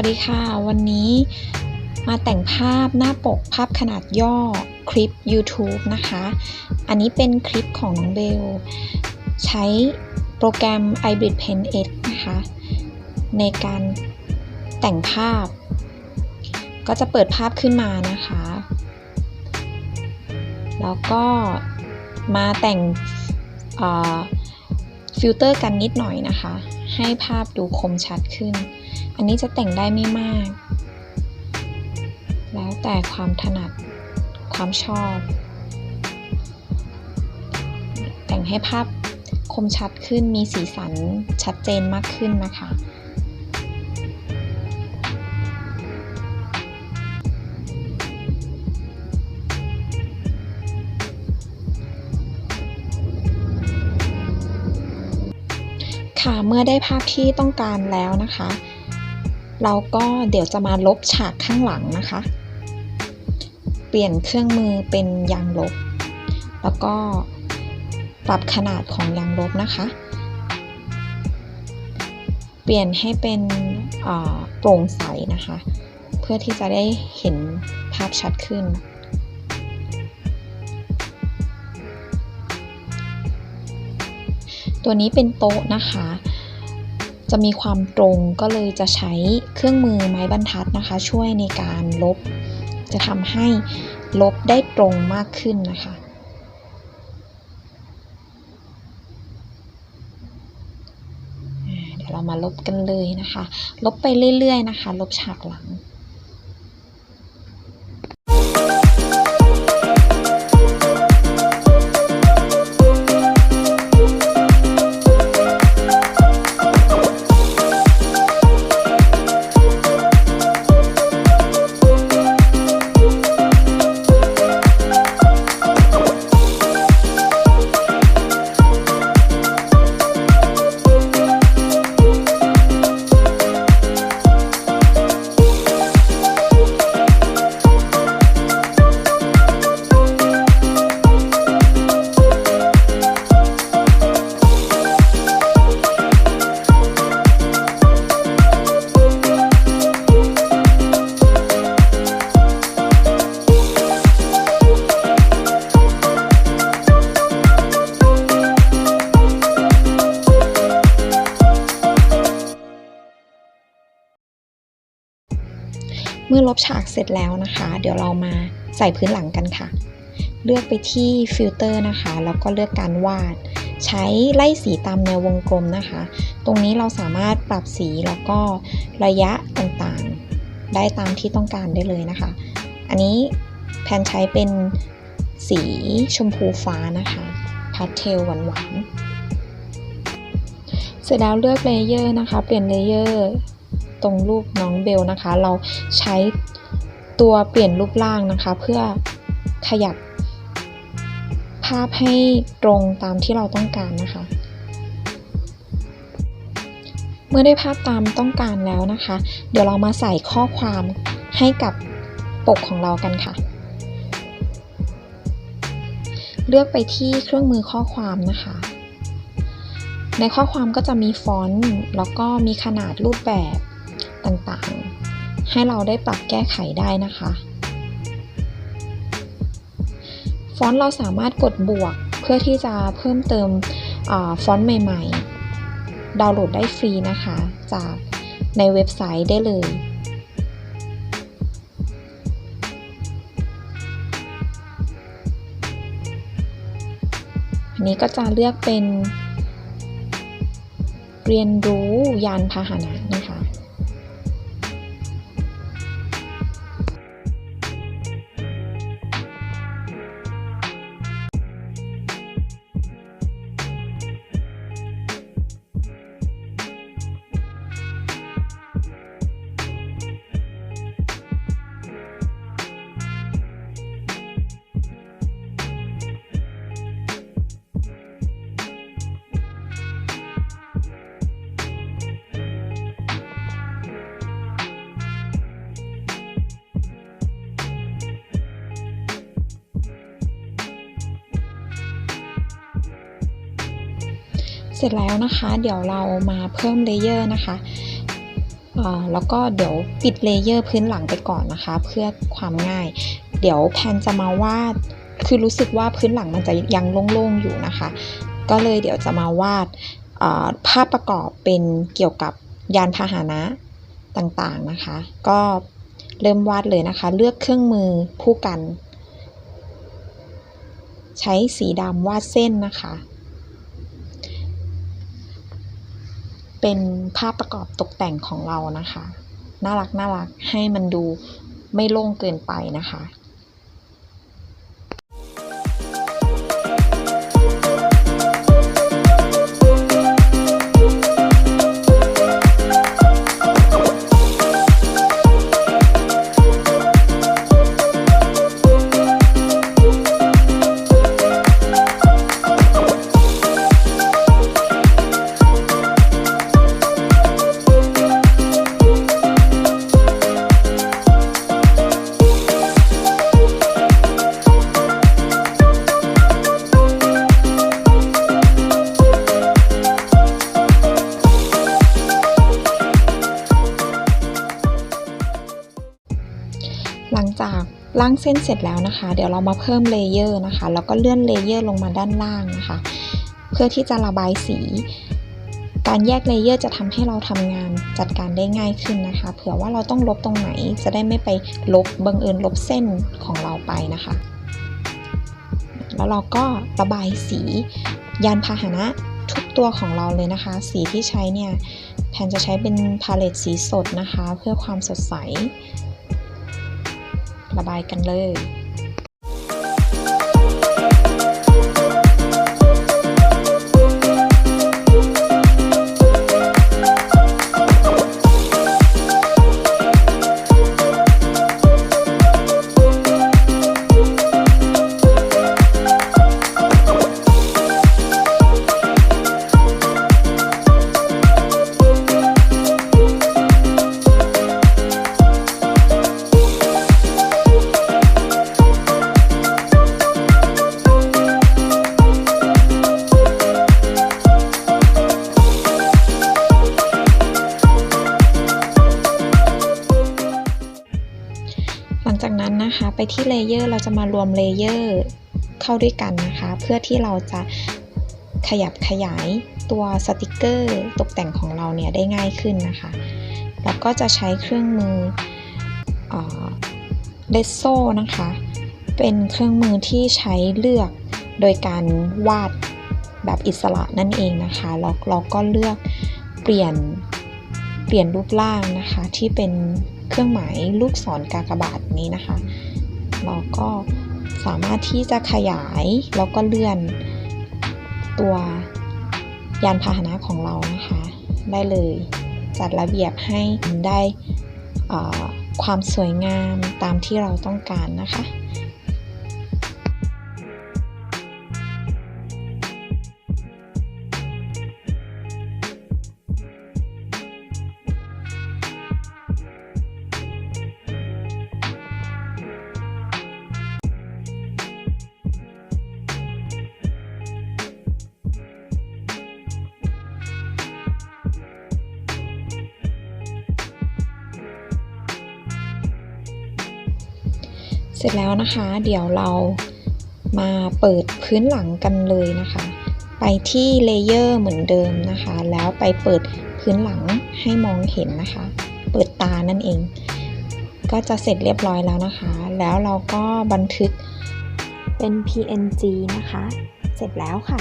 วัสดีค่ะ วันนี้มาแต่งภาพหน้าปกภาพขนาดย่อคลิป YouTube นะคะ อันนี้เป็นคลิปของน้องเบล ใช้โปรแกรม iBrit Pen X นะคะ ในการแต่งภาพ ก็จะเปิดภาพขึ้นมานะคะ แล้วก็มาแต่งฟิลเตอร์กันนิดหน่อยนะคะ ให้ภาพดูคมชัดขึ้น อันนี้จะแต่งได้ไม่มาก แล้วแต่ความถนัดความชอบ แต่งให้ภาพคมชัดขึ้นมีสีสันชัดเจนมากขึ้นนะคะค่ะเมื่อได้ภาพที่ต้องการแล้วนะคะ เราก็เดี๋ยวจะมาลบฉากข้างหลังนะคะ เปลี่ยนเครื่องมือเป็นยางลบ แล้วก็ปรับขนาดของยางลบนะคะ เปลี่ยนให้เป็นโปร่งใสนะคะ เพื่อที่จะได้เห็นภาพชัดขึ้นตัวนี้เป็นโต๊ะนะคะ จะมีความตรงก็เลยจะใช้เครื่องมือไม้บรรทัดนะคะ ช่วยในการลบ จะทำให้ลบได้ตรงมากขึ้นนะคะ เดี๋ยวเรามาลบกันเลยนะคะ ลบไปเรื่อยๆนะคะ ลบฉากหลัง มื่อลบฉากเสร็จแล้วนะคะ เดี๋ยวเรามาใส่พื้นหลังกันค่ะ เลือกไปที่ฟิลเตอร์นะคะ แล้วก็เลือกการวาด ใช้ไล่สีตามแนววงกลมนะคะ ตรงนี้เราสามารถปรับสีแล้วก็ระยะต่างๆ ได้ตามที่ต้องการได้เลยนะคะ อันนี้แพนใช้เป็นสีชมพูฟ้านะคะพาสเทลหวานๆเสร็จแล้วเลือกเลเยอร์นะคะ เปลี่ยนเลเยอร์ ตรงรูปน้องเบลนะคะ เราใช้ตัวเปลี่ยนรูปร่างนะคะ เพื่อขยับภาพให้ตรงตามที่เราต้องการนะคะ เมื่อได้ภาพตามต้องการแล้วนะคะ เดี๋ยวเรามาใส่ข้อความให้กับปกของเรากันค่ะ เลือกไปที่เครื่องมือข้อความนะคะ ในข้อความก็จะมีฟอนต์แล้วก็มีขนาดรูปแบบ ต่างๆ ให้เราได้ปรับแก้ไขได้นะคะ ฟอนต์เราสามารถกดบวกเพื่อที่จะเพิ่มเติมฟอนต์ใหม่ ๆ ดาวน์โหลดได้ฟรีนะคะ จากในเว็บไซต์ได้เลยอันนี้ก็จะเลือกเป็นเรียนรู้ยานพาหนะนะคะ เสร็จแล้วนะคะ เดี๋ยวเรามาเพิ่มเลเยอร์นะคะแล้วก็เดี๋ยวปิดเลเยอร์พื้นหลังไปก่อนนะคะ เพื่อความง่าย เดี๋ยวแพนจะมาวาดคือรู้สึกว่าพื้นหลังมันจะยังโล่งๆอยู่นะคะ ก็เลยเดี๋ยวจะมาวาดภาพประกอบเป็นเกี่ยวกับยานพาหนะต่างๆนะคะ ก็เริ่มวาดเลยนะคะ เลือกเครื่องมือผู้กัน ใช้สีดำวาดเส้นนะคะ เป็นภาพประกอบตกแต่งของเรานะคะ น่ารักน่ารักให้มันดูไม่โล่งเกินไปนะคะ เส้นเสร็จแล้วนะคะ เดี๋ยวเรามาเพิ่มเลเยอร์นะคะ แล้วก็เลื่อนเลเยอร์ลงมาด้านล่างนะคะ เพื่อที่จะระบายสี การแยกเลเยอร์จะทำให้เราทำงานจัดการได้ง่ายขึ้นนะคะ เผื่อว่าเราต้องลบตรงไหน จะได้ไม่ไปลบบังเอิญลบเส้นของเราไปนะคะ แล้วเราก็ระบายสียานพาหนะทุกตัวของเราเลยนะคะ สีที่ใช้เนี่ยแพนจะใช้เป็นพาเลตสีสดนะคะ เพื่อความสดใส ระบายกันเลย จากนั้นนะคะไปที่เลเยอร์เราจะมารวมเลเยอร์เข้าด้วยกันนะคะ เพื่อที่เราจะขยับขยายตัวสติกเกอร์ตกแต่งของเราเนี่ยได้ง่ายขึ้นนะคะ แล้วก็จะใช้เครื่องมือเดสโซนะคะ เป็นเครื่องมือที่ใช้เลือกโดยการวาดแบบอิสระนั่นเองนะคะแล้วเราก็เลือกเปลี่ยนเปลี่ยนรูปร่างนะคะที่เป็น เครื่องหมายลูกศรกากบาทนี้นะคะ เราก็สามารถที่จะขยายแล้วก็เลื่อนตัวยานพาหนะของเรานะคะ ได้เลยจัดระเบียบให้ได้ความสวยงามตามที่เราต้องการนะคะ เสร็จแล้วนะคะ เดี๋ยวเรามาเปิดพื้นหลังกันเลยนะคะ ไปที่เลเยอร์เหมือนเดิมนะคะ แล้วไปเปิดพื้นหลังให้มองเห็นนะคะ เปิดตานั่นเอง ก็จะเสร็จเรียบร้อยแล้วนะคะ แล้วเราก็บันทึกเป็น PNG นะคะ เสร็จแล้วค่ะ